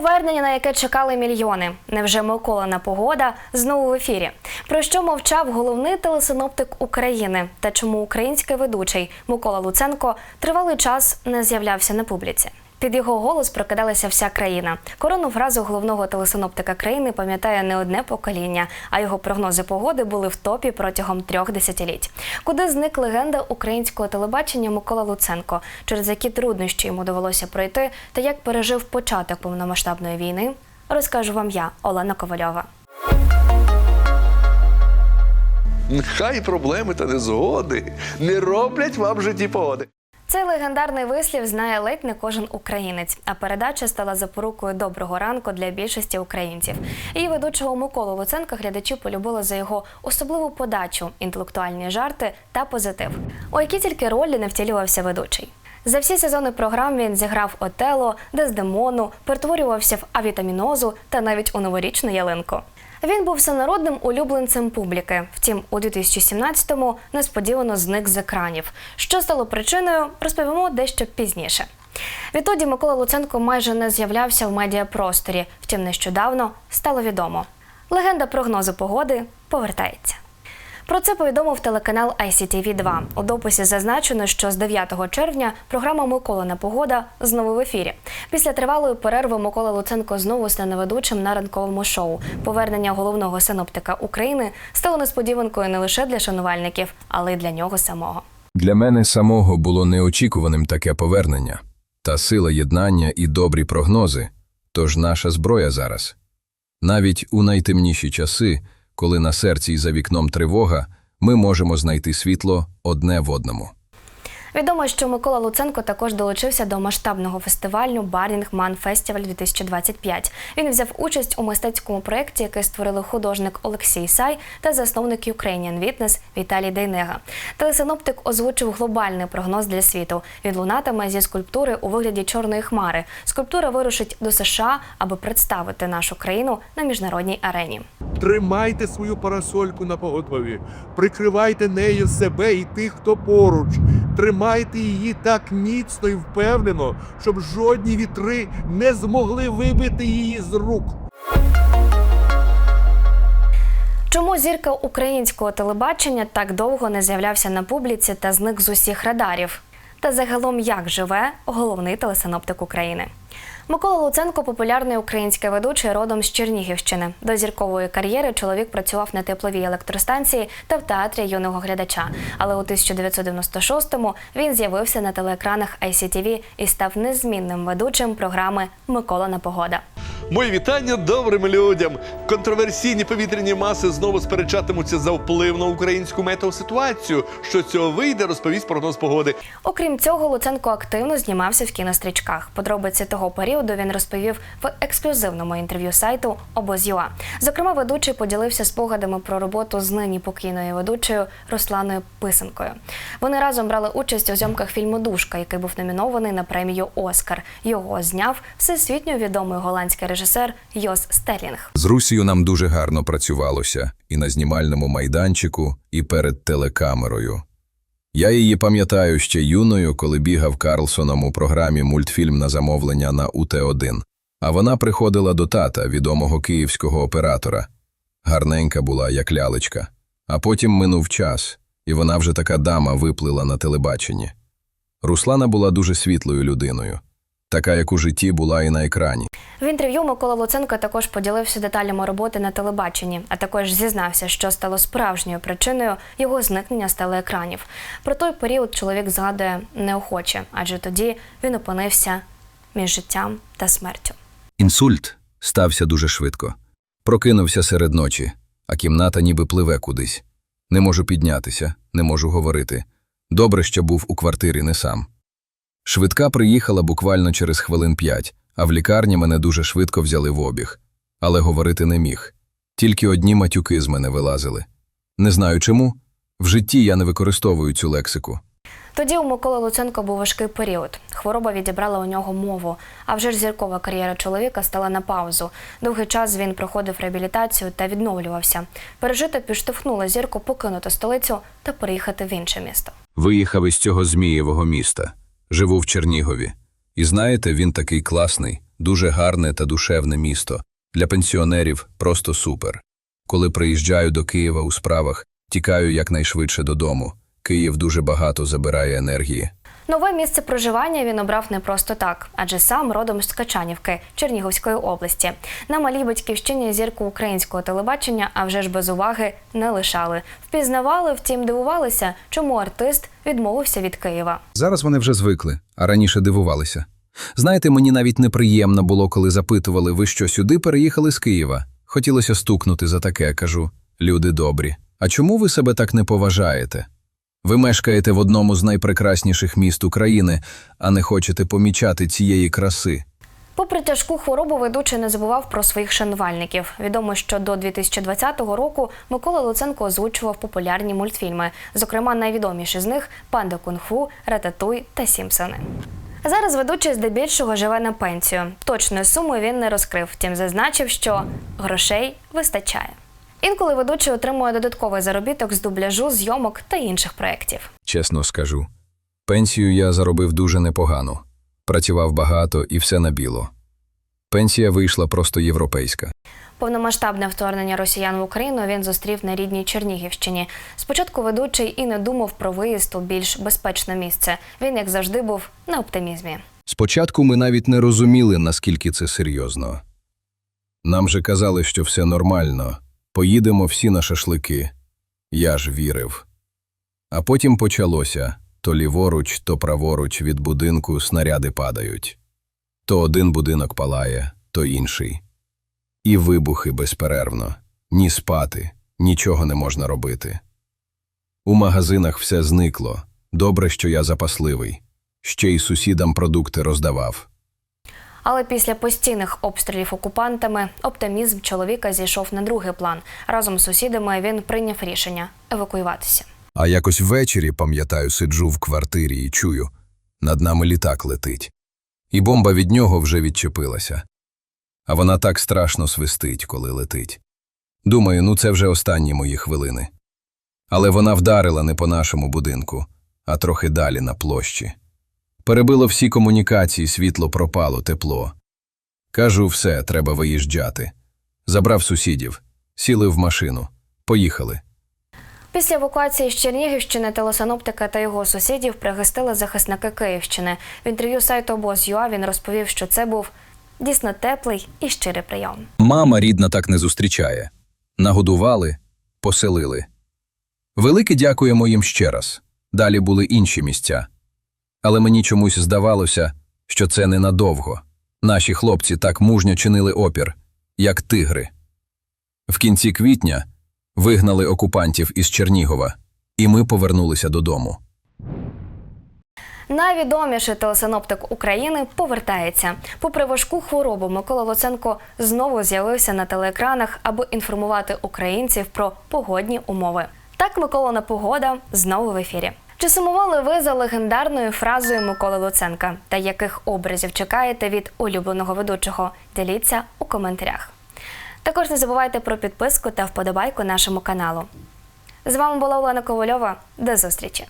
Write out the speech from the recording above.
Повернення, на яке чекали мільйони. Невже Миколана погода знову в ефірі? Про що мовчав головний телесиноптик України та чому український ведучий Микола Луценко тривалий час не з'являвся на публіці? Під його голос прокидалася вся країна. Коронну фразу головного телесиноптика країни пам'ятає не одне покоління, а його прогнози погоди були в топі протягом трьох десятиліть. Куди зник легенда українського телебачення Микола Луценко, через які труднощі йому довелося пройти, та як пережив початок повномасштабної війни, розкажу вам я, Олена Ковальова. Нехай проблеми та незгоди не роблять вам житті погоди. Цей легендарний вислів знає ледь не кожен українець, а передача стала запорукою доброго ранку для більшості українців. Її ведучого Миколу Луценка глядачі полюбили за його особливу подачу, інтелектуальні жарти та позитив, у які тільки ролі не втілювався ведучий. За всі сезони програм він зіграв Отело, Дездемону, перетворювався в авітамінозу та навіть у новорічну ялинку. Він був всенародним улюбленцем публіки. Втім, у 2017-му несподівано зник з екранів. Що стало причиною, розповімо дещо пізніше. Відтоді Микола Луценко майже не з'являвся в медіапросторі. Втім, нещодавно стало відомо. Легенда прогнозу погоди повертається. Про це повідомив телеканал ICTV 2 У дописі зазначено, що з 9 червня програма Миколина погода знову в ефірі. Після тривалої перерви Микола Луценко знову стане ведучим на ранковому шоу. Повернення головного синоптика України стало несподіванкою не лише для шанувальників, але й для нього самого. Для мене самого було неочікуваним таке повернення та сила єднання і добрі прогнози тож наша зброя зараз. Навіть у найтемніші часи, коли на серці і за вікном тривога, ми можемо знайти світло одне в одному. Відомо, що Микола Луценко також долучився до масштабного фестивалю Барінг Ман Фестіваль 2025. Він взяв участь у мистецькому проєкті, який створили художник Олексій Сай та засновник Ukrainian Witness Віталій Дейнега. Телесиноптик озвучив глобальний прогноз для світу. Він лунатиме зі скульптури у вигляді чорної хмари. Скульптура вирушить до США, аби представити нашу країну на міжнародній арені. Тримайте свою парасольку на поготові, прикривайте нею себе і тих, хто поруч. Тримайте її так міцно і впевнено, щоб жодні вітри не змогли вибити її з рук. Чому зірка українського телебачення так довго не з'являвся на публіці та зник з усіх радарів? Та загалом як живе головний телесиноптик України? Микола Луценко популярний український ведучий родом з Чернігівщини. До зіркової кар'єри чоловік працював на тепловій електростанції та в театрі юного глядача. Але у 1996-му він з'явився на телеекранах ICTV і став незмінним ведучим програми Миколина погода. Мої вітання добрим людям. Контроверсійні повітряні маси знову сперечатимуться за вплив на українську метеоситуацію. Що з цього вийде, розповість прогноз погоди. Окрім цього, Луценко активно знімався в кінострічках. Подробиці того періоду він розповів в ексклюзивному інтерв'ю сайту Обоз.ua. Зокрема, ведучий поділився спогадами про роботу з нині покійною ведучою Русланою Писанкою. Вони разом брали участь у зйомках фільму Душка, який був номінований на премію Оскар. Його зняв всесвітньо відомий голландський режисер Йос Стерлінг. З Русією нам дуже гарно працювалося і на знімальному майданчику, і перед телекамерою. Я її пам'ятаю ще юною, коли бігав Карлсоном у програмі мультфільм на замовлення на УТ-1. А вона приходила до тата, відомого київського оператора. Гарненька була, як лялечка. А потім минув час, і вона вже така дама виплила на телебаченні. Руслана була дуже світлою людиною, така, як у житті була і на екрані. В інтерв'ю Микола Луценко також поділився деталями роботи на телебаченні, а також зізнався, що стало справжньою причиною його зникнення з телеекранів. Про той період чоловік згадує неохоче, адже тоді він опинився між життям та смертю. Інсульт стався дуже швидко. Прокинувся серед ночі, а кімната ніби пливе кудись. Не можу піднятися, не можу говорити. Добре, що був у квартирі не сам. Швидка приїхала буквально через хвилин п'ять, а в лікарні мене дуже швидко взяли в обіг. Але говорити не міг. Тільки одні матюки з мене вилазили. Не знаю чому. В житті я не використовую цю лексику. Тоді у Миколи Луценко був важкий період. Хвороба відібрала у нього мову. А вже ж зіркова кар'єра чоловіка стала на паузу. Довгий час він проходив реабілітацію та відновлювався. Пережити підштовхнуло зірку покинути столицю та переїхати в інше місто. Виїхав із цього Змієвого міста. Живу в Чернігові. І знаєте, він такий класний, дуже гарне та душевне місто. Для пенсіонерів просто супер. Коли приїжджаю до Києва у справах, тікаю якнайшвидше додому. Київ дуже багато забирає енергії. Нове місце проживання він обрав не просто так, адже сам родом з Ткачанівки Чернігівської області. На малій батьківщині зірку українського телебачення, а вже ж без уваги, не лишали. Впізнавали, втім дивувалися, чому артист відмовився від Києва. Зараз вони вже звикли, а раніше дивувалися. Знаєте, мені навіть неприємно було, коли запитували, ви що сюди переїхали з Києва. Хотілося стукнути за таке, кажу. Люди добрі. А чому ви себе так не поважаєте? Ви мешкаєте в одному з найпрекрасніших міст України, а не хочете помічати цієї краси. Попри тяжку хворобу, ведучий не забував про своїх шанувальників. Відомо, що до 2020 року Микола Луценко озвучував популярні мультфільми. Зокрема, найвідоміші з них Панда Кунг-фу, Рататуй та Сімпсони. Зараз ведучий здебільшого живе на пенсію. Точної суми він не розкрив, втім зазначив, що грошей вистачає. Інколи ведучий отримує додатковий заробіток з дубляжу, зйомок та інших проєктів. Чесно скажу. Пенсію я заробив дуже непогано. Працював багато і все на біло. Пенсія вийшла просто європейська. Повномасштабне вторгнення росіян в Україну він зустрів на рідній Чернігівщині. Спочатку ведучий і не думав про виїзд у більш безпечне місце. Він, як завжди, був на оптимізмі. Спочатку ми навіть не розуміли, наскільки це серйозно. Нам же казали, що все нормально, поїдемо всі на шашлики. Я ж вірив. А потім почалося то ліворуч, то праворуч від будинку снаряди падають. То один будинок палає, то інший. І вибухи безперервно. Ні спати, нічого не можна робити. У магазинах все зникло. Добре, що я запасливий. Ще й сусідам продукти роздавав. Але після постійних обстрілів окупантами оптимізм чоловіка зійшов на другий план. Разом з сусідами він прийняв рішення евакуюватися. А якось ввечері, пам'ятаю, сиджу в квартирі і чую, над нами літак летить. І бомба від нього вже відчепилася. А вона так страшно свистить, коли летить. Думаю, ну це вже останні мої хвилини. Але вона вдарила не по нашому будинку, а трохи далі на площі. Перебило всі комунікації, світло пропало, тепло. Кажу, все, треба виїжджати. Забрав сусідів, сіли в машину, поїхали. Після евакуації з Чернігівщини телесиноптика та його сусідів пригостили захисники Київщини. В інтерв'ю сайту обоз.ua він розповів, що це був дійсно теплий і щирий прийом. Мама рідна так не зустрічає. Нагодували, поселили. Велике дякуємо їм ще раз. Далі були інші місця. Але мені чомусь здавалося, що це ненадовго. Наші хлопці так мужньо чинили опір, як тигри. В кінці квітня вигнали окупантів із Чернігова, і ми повернулися додому. Найвідоміший телесиноптик України повертається. Попри важку хворобу, Микола Луценко знову з'явився на телеекранах, аби інформувати українців про погодні умови. Так, Миколина погода знову в ефірі. Чи сумували ви за легендарною фразою Миколи Луценка? Та яких образів чекаєте від улюбленого ведучого? Діліться у коментарях. Також не забувайте про підписку та вподобайку нашому каналу. З вами була Олена Ковальова. До зустрічі!